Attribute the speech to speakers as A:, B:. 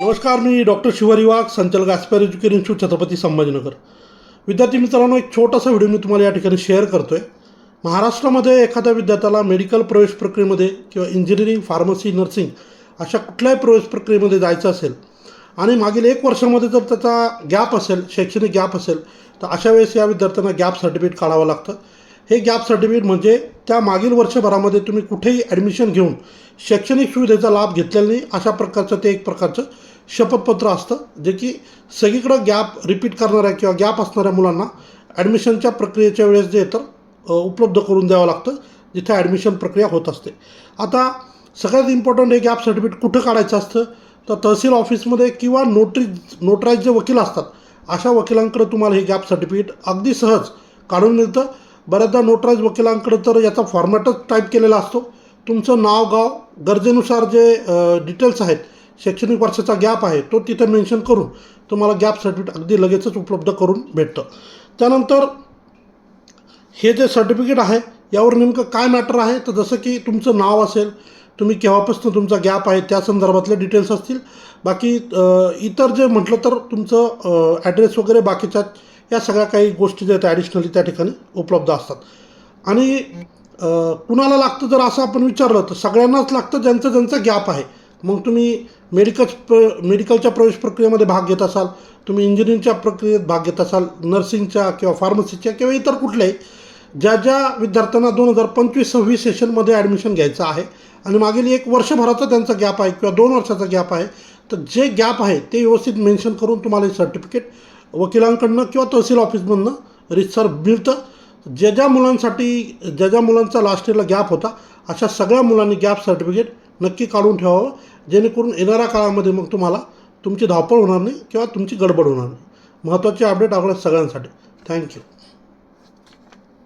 A: नमस्कार मी डॉक्टर शिवारी वाघ संचालक aspire education institute Chhatrapati Sambhajinagar. विद्यार्थी मित्रांनो एक छोटासा व्हिडिओ मी तुम्हाला या ठिकाणी शेअर करतो आहे महाराष्ट्रामध्ये एखाद्या विद्यार्थ्याला मेडिकल प्रवेश प्रक्रियेमध्ये किंवा इंजिनिअरिंग फार्मसी नर्सिंग अशा कुठल्याही प्रवेश प्रक्रियेमध्ये जायचं असेल आणि मागील एक वर्षामध्ये जर त्याचा गॅप असेल शैक्षणिक गॅप असेल तर अशा वेळेस या विद्यार्थ्यांना गॅप सर्टिफिकेट काढावं लागतं. हे गॅप सर्टिफिकेट म्हणजे त्या मागील वर्षभरामध्ये तुम्ही कुठेही ॲडमिशन घेऊन शैक्षणिक सुविधेचा लाभ घेतलेला नाही. अशा प्रकारचं ते एक प्रकारचं शपथपत्र असतं जे की सगळीकडं गॅप रिपीट करणाऱ्या किंवा गॅप असणाऱ्या मुलांना ॲडमिशनच्या प्रक्रियेच्या वेळेस जे तर उपलब्ध करून द्यावं लागतं जिथे ॲडमिशन प्रक्रिया होत असते. आता सगळ्यात इम्पॉर्टंट हे गॅप सर्टिफिकेट कुठं काढायचं असतं? तर तहसील ऑफिसमध्ये किंवा नोटरी नोटराईज जे वकील असतात अशा वकिलांकडे तुम्हाला हे गॅप सर्टिफिकेट अगदी सहज काढून मिळतं. बऱ्याचदा नोटराईज वकिलांकडे तर याचा फॉर्मॅटच टाईप केलेला असतो. तुमचं नाव गाव गरजेनुसार जे डिटेल्स आहेत शैक्षणिक वर्षाचा गॅप आहे तो तिथे मेन्शन करून तुम्हाला गॅप सर्टिफिकेट अगदी लगेचच उपलब्ध करून भेटतं. त्यानंतर हे जे सर्टिफिकेट आहे यावर नेमकं काय मॅटर आहे? तर जसं की तुमचं नाव असेल तुम्ही केव्हापासून तुमचा गॅप आहे त्या संदर्भातले डिटेल्स असतील. बाकी इतर जे म्हटलं तर तुमचं ॲड्रेस वगैरे बाकीच्या या सगळ्या काही गोष्टी ज्या आहेत ॲडिशनली त्या ठिकाणी उपलब्ध असतात. आणि कुणाला लागतं जर असं आपण विचारलं तर सगळ्यांनाच लागतं ज्यांचं ज्यांचं गॅप आहे. मग तुम्ही मेडिकल प्र मेडिकलच्या प्रवेश प्रक्रियेमध्ये भाग घेत असाल तुम्ही इंजिनिअरिंगच्या प्रक्रियेत भाग घेत असाल नर्सिंगच्या किंवा फार्मसीच्या किंवा इतर कुठल्याही ज्या ज्या विद्यार्थ्यांना दोन हजार पंचवीस सव्वीस सेशनमध्ये ॲडमिशन घ्यायचं आहे आणि मागील एक वर्षभराचा त्यांचा गॅप आहे किंवा दोन वर्षाचा गॅप आहे तर जे गॅप आहे ते व्यवस्थित मेन्शन करून तुम्हाला हे सर्टिफिकेट वकिलांकडनं किंवा तहसील ऑफिसमधनं रितसर मिळतं. ज्या ज्या मुलांसाठी ज्या ज्या मुलांचा लास्ट इयरला गॅप होता अशा सगळ्या मुलांनी गॅप सर्टिफिकेट नक्की काढून ठेवावं. जेणेकरून येणाऱ्या काळामध्ये मग तुम्हाला तुमची धावपळ होणार नाही किंवा तुमची गडबड होणार नाही. महत्त्वाचे अपडेट आपल्या सगळ्यांसाठी. थँक्यू